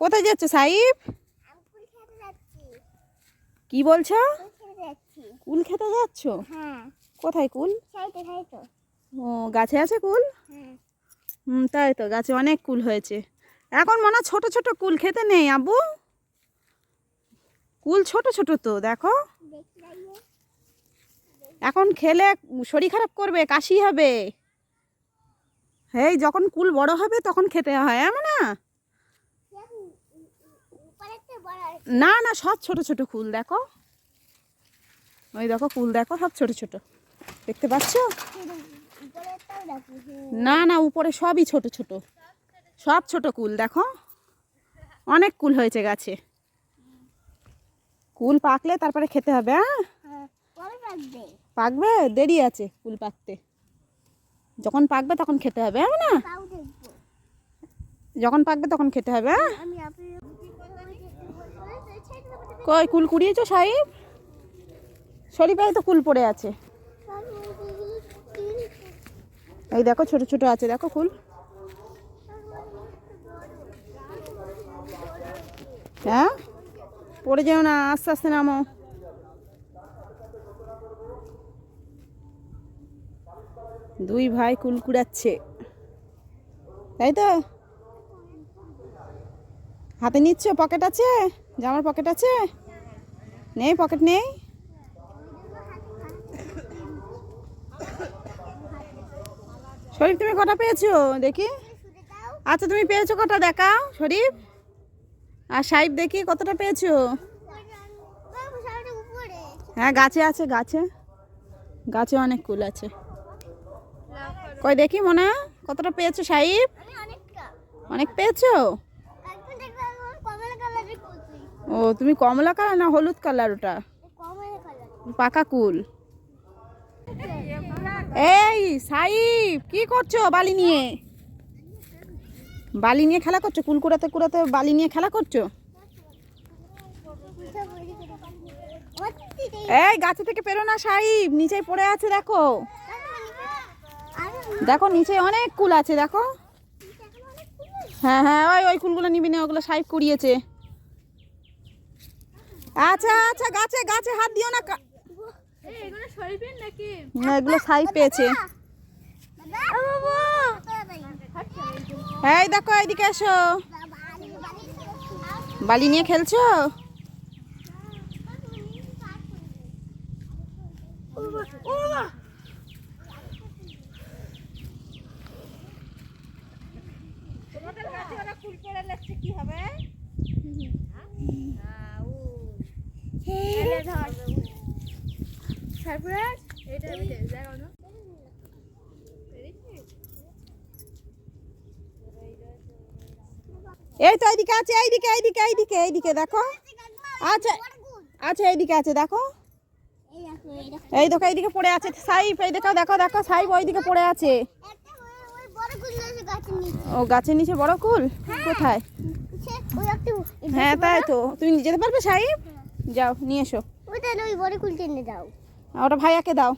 কোথায় যাচ্ছ সাইব কি বলছো? কুল খেতে যাচ্ছি? হ্যাঁ কোথায় কুল? ও, গাছে আছে কুল? হ্যাঁ হুম, তাই তো, গাছে অনেক কুল হয়েছে। এখন মনে হয় ছোট ছোট কুল খেতে নেই আবু কুল ছোট ছোট তো, দেখো। এখন খেলে শরীর খারাপ করবে, কাশি হবে। এই, যখন কুল বড় হবে, তখন খেতে হয় এমন না উপরে একটা বড় আর না না সব ছোট ছোট কুল দেখো। ওই দেখো কুল দেখো সব ছোট ছোট। দেখতে পাচ্ছ? না না উপরে সবই ছোট ছোট। সব ছোট কুল দেখো। অনেক কুল হয়েছে গাছে। কুল পাকলে তারপরে খেতে হবে হ্যাঁ? পাকবে? পাকবে দেরি আছে কুল পাকতে। যখন পাকবে তখন খেতে হবে হ্যাঁ না? যখন পাকবে তখন খেতে হবে হ্যাঁ? কই, কুল কুড়িয়েছো সাহিব? শরীফাই তো কুল পড়ে আছে। এই দেখো, ছোট ছোট আছে, দেখো ফুল হ্যাঁ? পড়ে যেও না, আস্তে আস্তে নামো। দুই ভাই কুল কুড়াচ্ছে। তাই তো? হাতে নিচ্ছ? পকেট আছে? জামার পকেট আছে? নেই পকেট নেই? শরীফ, তুমি কটা পেয়েছ? দেখি। আচ্ছা তুমি পেয়েছ কটা? দেখাও, শরীফ। আর সাহেব, দেখি, কতটা পেয়েছ? হ্যাঁ গাছে আছে, গাছে। গাছে অনেক কুল আছে। কই, দেখি মনে কতটা পেয়েছ সাহেব? অনেক পেয়েছ? ও, তুমি কমলা কালার না হলুদ কালার ওটা? পাকা কুল। এই, সাইব, কি করছ বালি নিয়ে? বালি নিয়ে খেলা করছ? কুল কুড়াতে কুড়াতে বালি নিয়ে খেলা করছ? এই, গাছে থেকে পেরো না, সাইব নিচে পড়ে আছে, দেখো। দেখো, নিচে অনেক কুল আছে, দেখো। হ্যাঁ হ্যাঁ ওই ওই কুলগুলো নিবি না, ওগুলো সাইব কুড়িয়েছে। আচ্ছা আচ্ছা গাছে গাছে হাত দিও না কা- না, এগুলো সাইব পেয়েছে। এই দেখো এইদিকে এসো। বালি নিয়ে খেলছো? এই তো এইদিকে আছে এইদিকে এইদিকে এইদিকে এইদিকে দেখো। আচ্ছা আচ্ছা এইদিকে আছে দেখো। এই দেখো এইদিকে পড়ে আছে। সাইব এই দেখো দেখো দেখো সাইব ওইদিকে পড়ে আছে। ও গাছের নিচে বড় কুল? কোথায়? হ্যাঁ তাই তো। তুমি যেতে পারবে সাইব যাও নিয়ে এসো। ওই বড় কুল টেনে দাও। ওটা ভাইয়াকে দাও।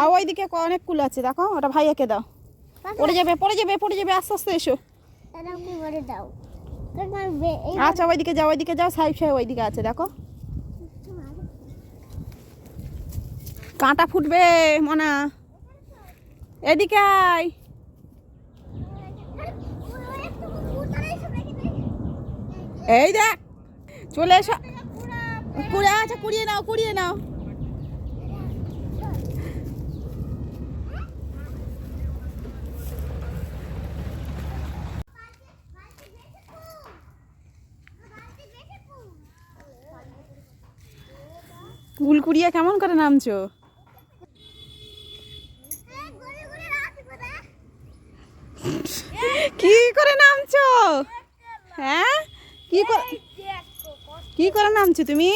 আর ওইদিকে অনেক কুল আছে দেখো ওটা ভাইয়াকে দাও। পড়ে যাবে পড়ে যাবে পড়ে যাবে আস্তে আস্তে এসো। দাও। আচ্ছা ওইদিকে যাও ওইদিকে যাও সাইব সাহেব ওইদিকে আছে দেখো। কাঁটা ফুটবে মনা। এদিকে আয়। এই দেখ চলে এসো। আচ্ছা কুড়িয়ে নাও কুড়িয়ে নাও। কুল কেমন করে নামছো? কি করে নামছো? হ্যাঁ? কি করে কি করে নামছো তুমি?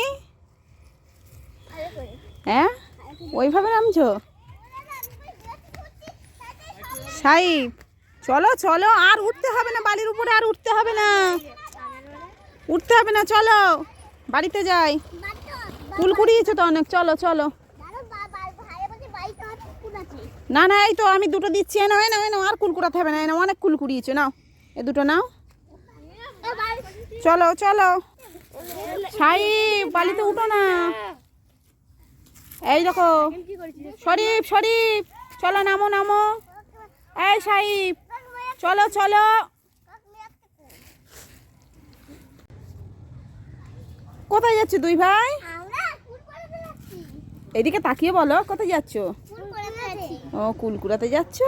হ্যাঁ? ওইভাবে নামছো? সাইব চলো চলো, আর উঠতে হবে না, বালির উপরে আর উঠতে হবে না। উঠতে হবে না, চলো, বাড়িতে যাই। কুল কুড়িয়েছো তো অনেক, চলো চলো। না না, এই তো আমি দুটো দিচ্ছি, এ নাও এ নাও, এ আর কুল কুড়াতে হবে না, এ নাও, অনেক কুল কুড়িয়েছো, নাও। এ দুটো নাও। চলো চলো। সাই বালিতে উঠো না। এই দেখো শরীফ শরীফ চলো নামো নামো। এই সাইব চলো চলো। কোথায় যাচ্ছ দুই ভাই? এদিকে তাকিয়ে বলো কোথায় যাচ্ছ? ও কুলকুড়াতে যাচ্ছ?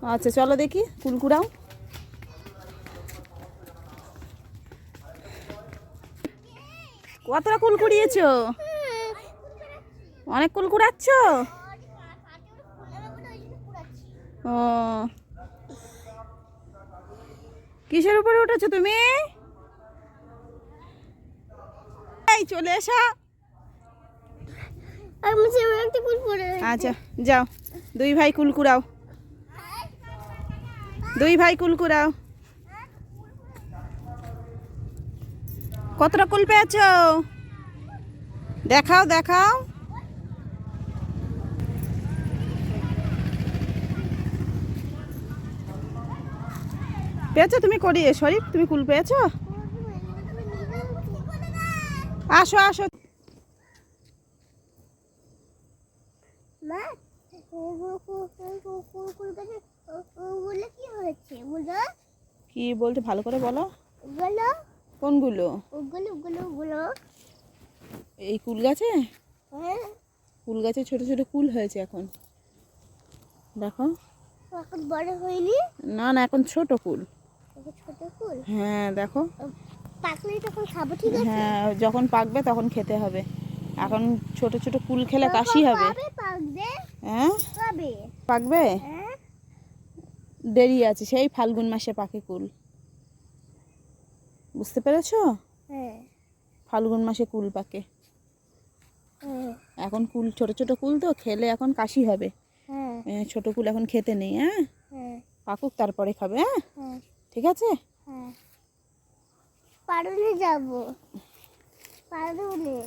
হ্যাঁ আচ্ছা চলো দেখি কুলকুড়াও কতটা কুল কুড়িয়েছ? অনেক কুল কুড়াচ্ছ? ও। কিসের উপরে উঠেছো তুমি? চলে এসো। আচ্ছা যাও। দুই ভাই কুল কুড়াও। দুই ভাই কুল কতটা কুল পেয়েছ? দেখাও দেখাও। পেয়েছ তুমি করি শরীফ তুমি কুল পেয়েছ? আসো আসো। কি হয়েছে? বলো। কি বলতে ভালো করে বলো। বলো। কোনগুলো? ওগুলো ওগুলো ওগুলো। এই কুল গাছে? হ্যাঁ। কুল গাছে ছোট ছোট কুল হয়েছে এখন। দেখো। এখন বড় হয়নি? না না এখন ছোট কুল। ছোট ফুল হ্যাঁ দেখো। পাকলেই তখন খাব ঠিক আছে? হ্যাঁ যখন পাকবে তখন খেতে হবে। এখন ছোট ছোট কুল খেলে কাশি হবে। পাকবে। হ্যাঁ? কবে পাকবে? হ্যাঁ। দেরি আছে সেই ফাল্গুন মাসে পাকে কুল। বুঝতে পেরেছ? হ্যাঁ। ফাল্গুন মাসে কুল পাকে। হ্যাঁ। এখন কুল ছোট ছোট কুল তো খেলে এখন কাশি হবে। হ্যাঁ। ছোট কুল এখন খেতে নেই হ্যাঁ। পাকুক তারপরে খাবে হ্যাঁ? হ্যাঁ। ঠিক আছে? হ্যাঁ। পারুলে যাব। পারুলে।